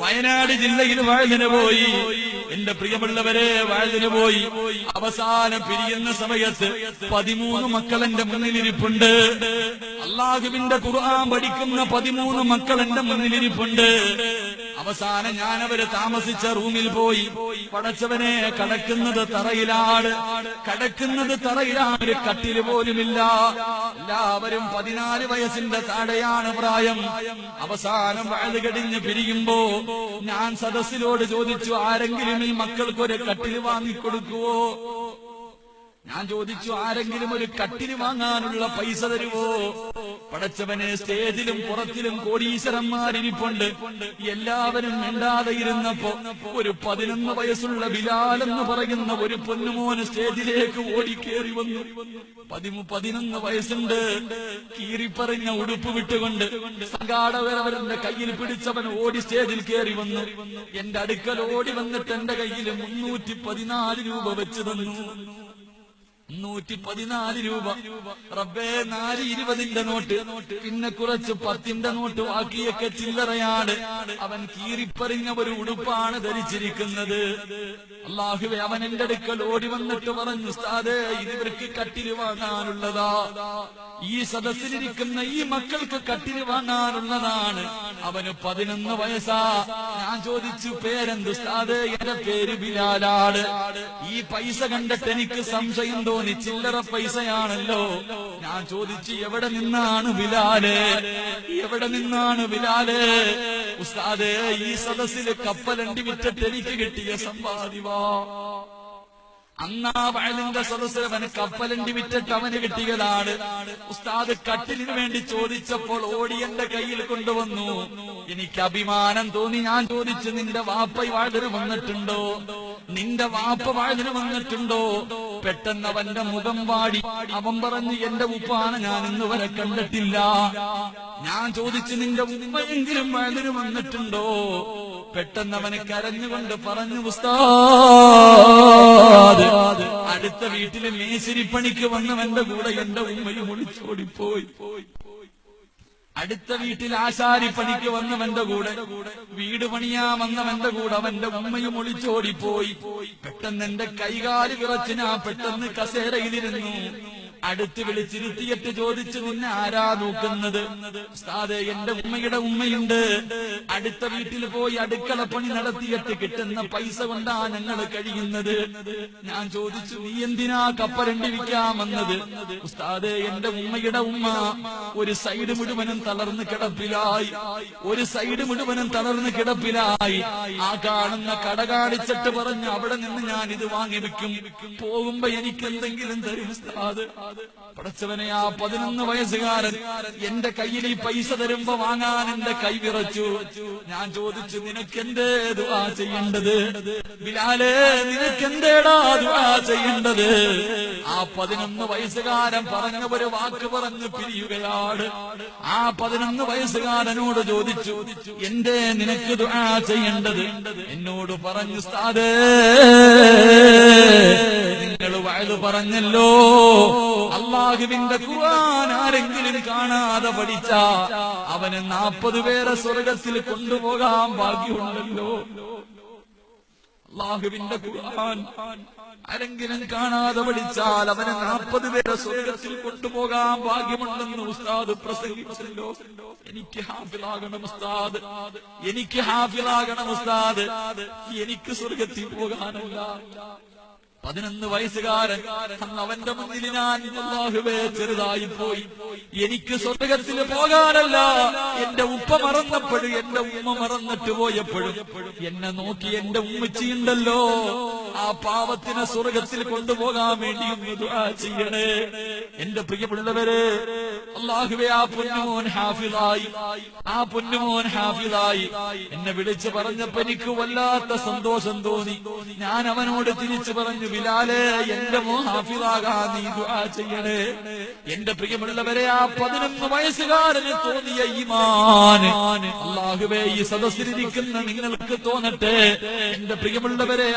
വയനാട് ജില്ലയിൽ വാഴതിന് പോയി. എന്റെ പ്രിയമുള്ളവരെ വാഴതിന് പോയി. അവസാനം പിരിയുന്ന സമയത്ത് പതിമൂന്ന് മക്കൾ എന്റെ മുന്നിലിരിപ്പുണ്ട്. അള്ളാഹുവിന്റെ ഖുർആൻ പഠിക്കുന്ന പതിമൂന്ന് മക്കൾ എന്റെ മുന്നിലിരിപ്പുണ്ട്. അവസാനം ഞാൻ അവർ താമസിച്ച റൂമിൽ പോയി. പടച്ചവനെ കടക്കുന്നത് തറയിലാണ്. കടക്കുന്നത് തറയിലാണ്. ഒരു കട്ടിൽ പോലുമില്ല. എല്ലാവരും പതിനാല് വയസ്സിന്റെ താഴെയാണ് പ്രായം. അവസാനം വയത് കടിഞ്ഞ് പിരിയുമ്പോ ഞാൻ സദസ്സിലോട് ചോദിച്ചു ആരെങ്കിലും ഈ മക്കൾക്കൊരു കട്ടിൽ വാങ്ങിക്കൊടുക്കുവോ? ഞാൻ ചോദിച്ചു ആരെങ്കിലും ഒരു കട്ടിന് വാങ്ങാനുള്ള പൈസ തരുവോ? പടച്ചവന് സ്റ്റേജിലും പുറത്തിലും കോടീശ്വരന്മാരിരിപ്പുണ്ട്. എല്ലാവരും മിണ്ടാതെ ഇരുന്നപ്പോ ഒരു പതിനൊന്ന് വയസ്സുള്ള ബിലാൽ എന്ന് പറയുന്ന ഒരു പൊന്നുമോൻ സ്റ്റേജിലേക്ക് ഓടിക്കേറി വന്നു. പതിമു പതിനൊന്ന് വയസ്സുണ്ട്. കീറിപ്പറിഞ്ഞ ഉടുപ്പ് വിട്ടുകൊണ്ട് സംഘാടകരവരുടെ കയ്യിൽ പിടിച്ചവൻ ഓടി സ്റ്റേജിൽ കയറി വന്നു. എന്റെ അടുക്കൽ ഓടി വന്നിട്ട് എന്റെ കയ്യിൽ മുന്നൂറ്റി പതിനാല് രൂപ വെച്ച് തന്നു. മുന്നൂറ്റി പതിനാല് രൂപ. റബ്ബേ നാല് ഇരുപതിന്റെ നോട്ട്. പിന്നെ കുറച്ച് പത്തിന്റെ നോട്ട് ബാക്കിയൊക്കെ ചില്ലറയാണ്. അവൻ കീറിപ്പറിഞ്ഞ ഒരു ഉടുപ്പാണ് ധരിച്ചിരിക്കുന്നത്. അള്ളാഹുവെ അവൻ എന്റെ അടുക്കൽ ഓടി വന്നിട്ട് പറഞ്ഞു ഉസ്താദേ ഇത് ഇവർക്ക് കട്ടിൽ വാങ്ങാനുള്ളതാ. ഈ സദസ്സിലിരിക്കുന്ന ഈ മക്കൾക്ക് കട്ടിൽ വാങ്ങാനുള്ളതാണ്. അവന് പതിനൊന്ന് വയസ്സാ. ഞാൻ ചോദിച്ചു പേരെന്ത്? ഉസ്താദേ എന്റെ പേര് ബിലാലാണ്. ഈ പൈസ കണ്ടിട്ട് എനിക്ക് സംശയം തോന്നി. ചില്ലറ പൈസയാണല്ലോ. ഞാൻ ചോദിച്ചു എവിടെ നിന്നാണ് ബിലാൽ? എവിടെ നിന്നാണ് ബിലാൽ? ഉസ്താദേ ഈ സദസ്സിലെ കപ്പലണ്ടി വിറ്റിട്ട് എനിക്ക് കിട്ടിയ സമ്പാദിവാ അന്നാ വയലിന്റെ സദസ്സിൽ അവന് കപ്പലണ്ടി വിറ്റിട്ട് അവന് കിട്ടിയതാണ്. ഉസ്താദ് കട്ടിലിന് വേണ്ടി ചോദിച്ചപ്പോൾ ഓടി എന്റെ കയ്യിൽ കൊണ്ടുവന്നു. എനിക്ക് അഭിമാനം തോന്നി ഞാൻ ചോദിച്ചു നിന്റെ വാപ്പ വാഴന് വന്നിട്ടുണ്ടോ? നിന്റെ വാപ്പ വാഴന് വന്നിട്ടുണ്ടോ? പെട്ടെന്ന് അവന്റെ മുഖം വാടി. അവൻ പറഞ്ഞു എന്റെ ഉപ്പാണ് ഞാൻ ഇന്ന് വരെ കണ്ടിട്ടില്ല. ഞാൻ ചോദിച്ചു നിന്റെ ഉമ്മയെങ്കിലും വാഴന് വന്നിട്ടുണ്ടോ? പെട്ടെന്ന് അവനെ കരഞ്ഞുകൊണ്ട് പറഞ്ഞു ഉസ്താദ് അടുത്ത വീട്ടിലെ മേശിരിപ്പണിക്ക് വന്നവന്റെ കൂടെ എന്റെ ഉമ്മയും ഒളിച്ചോടിപ്പോയി. അടുത്ത വീട്ടിൽ ആശാരി പണിക്ക് വന്നവന്റെ കൂടെ വീട് പണിയാ വന്നവന്റെ കൂടെ അവന്റെ ഉമ്മയും ഒളിച്ചോടിപ്പോയി. പെട്ടെന്ന് എന്റെ കൈകാൽ വിറച്ചിനാ പെട്ടെന്ന് കസേരയിലിരുന്നു. അടുത്ത് വിളിച്ചിരുത്തിയിട്ട് ചോദിച്ചു നിന്നെ ആരാ നോക്കുന്നത്? ഉസ്താദേ എന്റെ ഉമ്മയുടെ ഉമ്മയുണ്ട്. അടുത്ത വീട്ടിൽ പോയി അടുക്കള പണി നടത്തിയിട്ട് കിട്ടുന്ന പൈസ കൊണ്ടാ ഞങ്ങൾ കഴിയുന്നത്. ഞാൻ ചോദിച്ചു നീ എന്തിനാ കപ്പരണ്ടി വിൽക്കാൻ വന്നത് ഉസ്താദേ എന്റെ ഉമ്മയുടെ ഉമ്മ ഒരു സൈഡ് മുഴുവനും തളർന്ന് കിടപ്പിലായി. ഒരു സൈഡ് മുഴുവനും തളർന്ന് കിടപ്പിലായി. ആ കാണുന്ന കട കാണിച്ചിട്ട് പറഞ്ഞു അവിടെ നിന്ന് ഞാൻ ഇത് വാങ്ങി വെക്കും പോകുമ്പോ എനിക്ക് എന്തെങ്കിലും തരും ഉസ്താദ്? പടച്ചവനെ ആ പതിനൊന്ന് വയസ്സുകാരൻ എന്റെ കയ്യിൽ ഈ പൈസ തരുമ്പോ വാങ്ങാൻ എന്റെ കൈ വിറച്ചു. ഞാൻ ചോദിച്ചു നിനക്ക് എന്തേ ദുആ ചെയ്യേണ്ടത്? ബിലാലേ നിനക്ക് എന്തേടാ ദുആ ചെയ്യേണ്ടത്? ആ പതിനൊന്ന് വയസ്സുകാരൻ പറഞ്ഞ ഒരു വാക്ക് പറഞ്ഞ് പിരിയുകയാണ്. ആ പതിനൊന്ന് വയസ്സുകാരനോട് ചോദിച്ചു എന്തേ നിനക്ക് ദുആ ചെയ്യേണ്ടത്? എന്നോട് പറഞ്ഞു നിങ്ങൾ വയത് പറഞ്ഞല്ലോ. അള്ളാഹുവിന്റെ ഖുർആൻ ആരെങ്കിലും കാണാതെ പഠിച്ച അവന് നാൽപ്പത് പേരെ സ്വർഗത്തിൽ കൊണ്ടുപോകാൻ ഭാഗ്യമുണ്ടല്ലോ. അള്ളാഹുവിന്റെ ഖുർആൻ ആരെങ്കിലും കാണാതെ പഠിച്ചാൽ അവന് നാൽപ്പത് പേരെ സ്വർഗത്തിൽ കൊണ്ടുപോകാൻ ഭാഗ്യമുണ്ടെന്ന് ഉസ്താദ് പ്രസംഗിച്ചല്ലോ എനിക്ക് ഹാഫിലാകണം ഉസ്താദ്. എനിക്ക് ഹാഫിലാകണം ഉസ്താദ്. എനിക്ക് സ്വർഗത്തിൽ പോകാനല്ല. പതിനൊന്ന് വയസ്സുകാരൻ അന്ന് അവന്റെ മുന്നിൽ ഞാൻ ചെറുതായി പോയി. എനിക്ക് സ്വർഗത്തിൽ പോകാനല്ല എന്റെ ഉപ്പ മറന്നപ്പോഴും എന്റെ ഉമ്മ മറന്നിട്ട് പോയപ്പോഴും എന്നെ നോക്കി എന്റെ ഉമ്മച്ചിയുണ്ടല്ലോ. ആ പാവത്തിനെ സ്വർഗത്തിൽ കൊണ്ടുപോകാൻ വേണ്ടി ചെയ്യണേ. എന്റെ പ്രിയമുള്ളവര് അള്ളാഹുവെ ആ പൊന്നുമോൻ ഹാഫിലായി ആ പൊന്നുമോൻ ഹാഫിലായി എന്നെ വിളിച്ചു പറഞ്ഞപ്പോ എനിക്ക് വല്ലാത്ത സന്തോഷം തോന്നി. ഞാൻ അവനോട് തിരിച്ചു പറഞ്ഞു ബിലാലെ എന്റെ മോ ഹാഫിലാകാൻ നീ ദുആ ചെയ്യണേ. എന്റെ പ്രിയമുള്ളവരെ ആ പതിനൊന്ന് വയസ്സുകാരന് തോന്നിയ ഈമാന് അള്ളാഹുവേ ഈ സദസ്സിലിരിക്കുന്ന നിങ്ങൾക്ക് തോന്നട്ടെ. എന്റെ പ്രിയമുള്ളവരെ